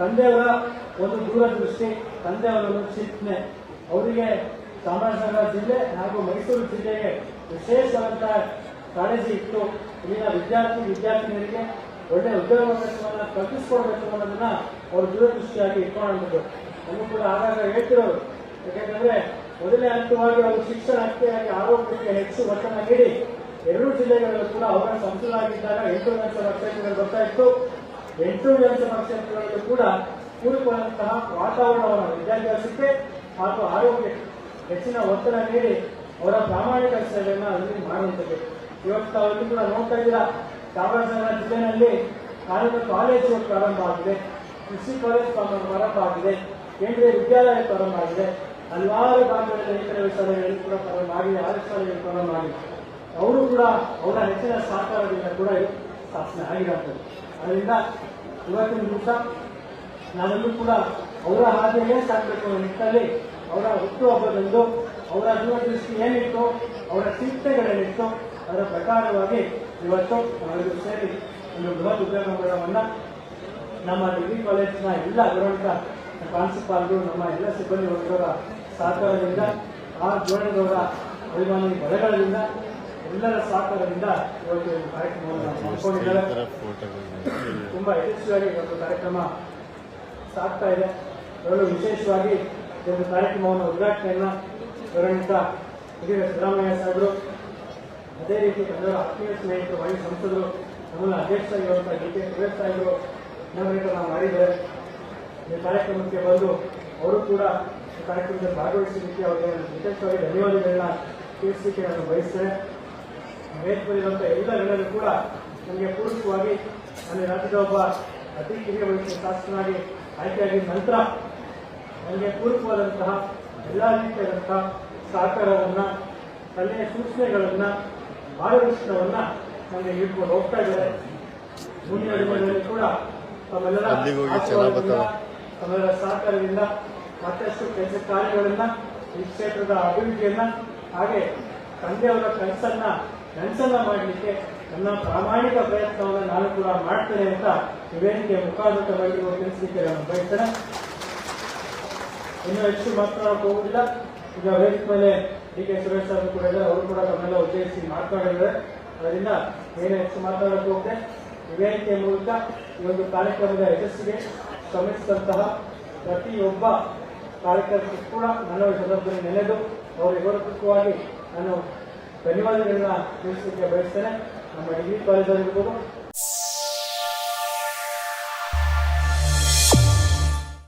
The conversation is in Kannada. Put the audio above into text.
ತಂದೆಯವರ ಒಂದು ದೂರದೃಷ್ಟಿ, ತಂದೆಯವರ ಒಂದು ಚಿಂತನೆ. ಅವರಿಗೆ ಚಾಮರಾಜನಗರ ಜಿಲ್ಲೆ ಹಾಗೂ ಮೈಸೂರು ಜಿಲ್ಲೆಗೆ ವಿಶೇಷವಾದ ಕಾಳಜಿ ಇತ್ತು ಇಲ್ಲಿನ ವಿದ್ಯಾರ್ಥಿ ವಿದ್ಯಾರ್ಥಿನಿಯರಿಗೆ ಒಳ್ಳೆ ಉದ್ಯೋಗಾವಕಾಶವನ್ನು ಕಲ್ಪಿಸಿಕೊಡ್ಬೇಕು ಅನ್ನೋದನ್ನ ಅವರು ದೂರದೃಷ್ಟಿಯಾಗಿ ಇಟ್ಕೊಂಡು ನಮಗೂ ಕೂಡ ಆಗಾಗ ಹೇಳ್ತಿರೋರು. ಯಾಕೆಂದ್ರೆ ಮೊದಲನೇ ಹಂತವಾಗಿ ಅವರು ಶಿಕ್ಷಣ ಹಾಗೆ ಆರೋಗ್ಯಕ್ಕೆ ಹೆಚ್ಚು ಒತ್ತಡ ನೀಡಿ, ಎರಡೂ ಜಿಲ್ಲೆಗಳಲ್ಲೂ ಕೂಡ ಅವರ ಸಂಸದರಾಗಿದ್ದಾಗ ಎಂಟು ಲಕ್ಷ ಅಭ್ಯರ್ಥಿಗಳು ಬರ್ತಾ ಇತ್ತು. ಎಂಟು ವಿಧಾನಸಭಾ ಕ್ಷೇತ್ರಗಳಲ್ಲಿ ಕೂಡ ಕೂಡಿಕೊಂಡಂತಹ ವಾತಾವರಣವನ್ನು ವಿದ್ಯಾಭ್ಯಾಸಕ್ಕೆ ಹಾಗೂ ಆರೋಗ್ಯಕ್ಕೆ ಹೆಚ್ಚಿನ ಒತ್ತಡ ನೀಡಿ ಅವರ ಪ್ರಾಮಾಣಿಕ ಸೇವೆಯನ್ನು ಅಲ್ಲಿ ಮಾಡುವಂಥದ್ದು. ಇವತ್ತು ತಾವೆಲ್ಲೂ ಕೂಡ ನೋಡ್ತಾ ಇದ್ದೀರಾ, ಚಾಮರಾಜನಗರ ಜಿಲ್ಲೆಯಲ್ಲಿ ಕಾನೂನು ಕಾಲೇಜು ಪ್ರಾರಂಭ ಆಗಿದೆ, ಕೃಷಿ ಕಾಲೇಜ್ ಪ್ರಾರಂಭ ಆಗಿದೆ, ಕೇಂದ್ರೀಯ ವಿದ್ಯಾಲಯ ಪ್ರಾರಂಭ ಆಗಿದೆ, ಹಲವಾರು ಭಾಗಗಳಲ್ಲಿ ರೈತರ ಶಾಲೆಗಳು ಕೂಡ ಪ್ರಾರಂಭ ಆಗಿದೆ ಆರು ಪ್ರಾರಂಭ ಆಗಿದೆ. ಅವರು ಕೂಡ ಅವರ ಹೆಚ್ಚಿನ ಸಹಕಾರದಿಂದ ಕೂಡ ಸ್ಥಾಪನೆ ಆಗಿರುವಂಥದ್ದು ಅದರಿಂದ ಇವತ್ತಿನ ದಿವಸ ನಾವೆಲ್ಲೂ ಕೂಡ ಅವರ ಹಾಗೆಯೇ ಸಾಕಬೇಕು ಅನ್ನೋ ಅವರ ಹುಟ್ಟುಹಬ್ಬದಂದು ಅವರ ದೂರದೃಷ್ಟಿ ಏನಿತ್ತು ಅವರ ಚಿಂತೆಗಳೇನಿತ್ತು ಅದರ ಪ್ರಕಾರವಾಗಿ ಇವತ್ತು ನಾವೆಲ್ಲರೂ ಸೇರಿ ಒಂದು ಬೃಹತ್ ಉದ್ಯೋಗ ಮೇಳವನ್ನು ನಮ್ಮ ಡಿಗ್ರಿ ಕಾಲೇಜಿನ ಎಲ್ಲ ಗೌರವಿತ ಪ್ರಾಂಶುಪಾಲರು, ನಮ್ಮ ಎಲ್ಲ ಸಿಬ್ಬಂದಿ ವರ್ಗದ ಸಹಕಾರದಿಂದ, ಆ ಜೋಡಣದವರ ಅಭಿಮಾನಿ ಬಲಗಳಿಂದ ಎಲ್ಲರ ಸಹಕಾರದಿಂದ ಇವತ್ತು ಕಾರ್ಯಕ್ರಮವನ್ನು ತುಂಬಾ ಯಶಸ್ವಿಯಾಗಿ ಒಂದು ಕಾರ್ಯಕ್ರಮ ಸಾಗ್ತಾ ಇದೆ. ಅದರಲ್ಲೂ ವಿಶೇಷವಾಗಿ ಒಂದು ಕಾರ್ಯಕ್ರಮವನ್ನು ಉದ್ಘಾಟನೆಯನ್ನ ಗೌರವಿತ ಹಿರಿಯ ಸಿದ್ದರಾಮಯ್ಯ ಸಾಹೇಬರು ಅದೇ ರೀತಿ ಕನ್ನಡ ಆತ್ಮೀಯ ಸ್ನೇಹಿತರು ವೈ ಸಂಸದರು ನಮ್ಮನ್ನು ಅಧ್ಯಕ್ಷರಾಗಿರುವಂತಹ ಡಿ ಕೆ ಸುರೇಶ್ ಸಾಹೇಬರು ನಾವು ಮಾಡಿದ್ದಾರೆ ಈ ಕಾರ್ಯಕ್ರಮಕ್ಕೆ ಬಂದು ಅವರು ಕೂಡ ಕಾರ್ಯಕ್ರಮದಲ್ಲಿ ಭಾಗವಹಿಸಲಿಕ್ಕೆ ಅವರಿಗೆ ವಿಶೇಷವಾಗಿ ಧನ್ಯವಾದಗಳನ್ನ ತಿಳಿಸಲಿಕ್ಕೆ ನಾನು ಬಯಸ್ತೇನೆ. ವೇದಿಕೆಯಲ್ಲಿರುವಂತಹ ಎಲ್ಲ ಗಣರು ಕೂಡ ನನಗೆ ಪೂರಕವಾಗಿ ನನ್ನ ರಾಜ್ಯದ ಒಬ್ಬ ಅತಿ ಕಿರಿಯ ವಯಸ್ಸಿನ ಶಾಸಕನಾಗಿ ಆಯ್ಕೆಯಾಗಿದ ನಂತರ ನನಗೆ ಪೂರಕವಾದಂತಹ ಎಲ್ಲ ರೀತಿಯಾದಂತಹ ಸಹಕಾರವನ್ನ ಸಲಹೆ ಸೂಚನೆಗಳನ್ನ ಮಾರ್ಗದರ್ಶನವನ್ನ ನನಗೆ ಹಿಡ್ಕೊಂಡು ಹೋಗ್ತಾ ಇದ್ದಾರೆ. ಮುಂದಿನ ದಿನಗಳಲ್ಲಿ ಕೂಡ ತಮ್ಮೆಲ್ಲರ ತಮ್ಮೆಲ್ಲರ ಸಹಕಾರದಿಂದ ಮತ್ತಷ್ಟು ಕೆಲಸ ಕಾರ್ಯಗಳನ್ನ ಈ ಕ್ಷೇತ್ರದ ಅಭಿವೃದ್ಧಿಯನ್ನ ಹಾಗೆ ತಂದೆಯವರ ಕನಸನ್ನ ನನಸನ್ನ ಮಾಡಲಿಕ್ಕೆ ನನ್ನ ಪ್ರಾಮಾಣಿಕ ಪ್ರಯತ್ನವನ್ನು ನಾನು ಕೂಡ ಮಾಡ್ತೇನೆ ಅಂತ ನಿವೇದಿಕೆ ಮುಖಾಂತರವಾಗಿ ತಿಳಿಸಲಿಕ್ಕೆ ನಾನು ಬಯಸ್ತೇನೆ. ಇನ್ನು ಹೆಚ್ಚು ಮಾತನಾಡಕ್ಕೆ ಹೋಗುದಿಲ್ಲ. ಈಗ ವೇದಿಕೆ ಮೇಲೆ ಡಿ ಕೆ ಸುರೇಶ್ ಅವರು ಕೂಡ ಇದ್ದಾರೆ. ಅವರು ಕೂಡ ತಮ್ಮೆಲ್ಲ ಉದ್ದೇಶಿಸಿ ಮಾತನಾಡಿದ್ದಾರೆ. ಅದರಿಂದ ಏನು ಹೆಚ್ಚು ಮಾತನಾಡಕ್ಕೆ ಹೋಗದೆ. ಈ ವೇದಿಕೆಯ ಮೂಲಕ ಈ ಒಂದು ಕಾರ್ಯಕ್ರಮದ ಯಶಸ್ಸಿಗೆ ಶ್ರಮಿಸಿದಂತಹ ಪ್ರತಿಯೊಬ್ಬ ಕಾರ್ಯಕರ್ತರು ಕೂಡ ನನ್ನ ಸಂದರ್ಭದಲ್ಲಿ ನೆನೆದು ಅವರಿಗೆ ಗೌರವಪೂರ್ವಕವಾಗಿ ನಾನು ಧನ್ಯವಾದಗಳನ್ನ ತಿಳಿಸಲಿಕ್ಕೆ ಬಯಸ್ತೇನೆ. ನಮ್ಮ ಡಿಗ್ರಿ ಕಾಲೇಜ್ ಆಗಿರ್ಬೋದು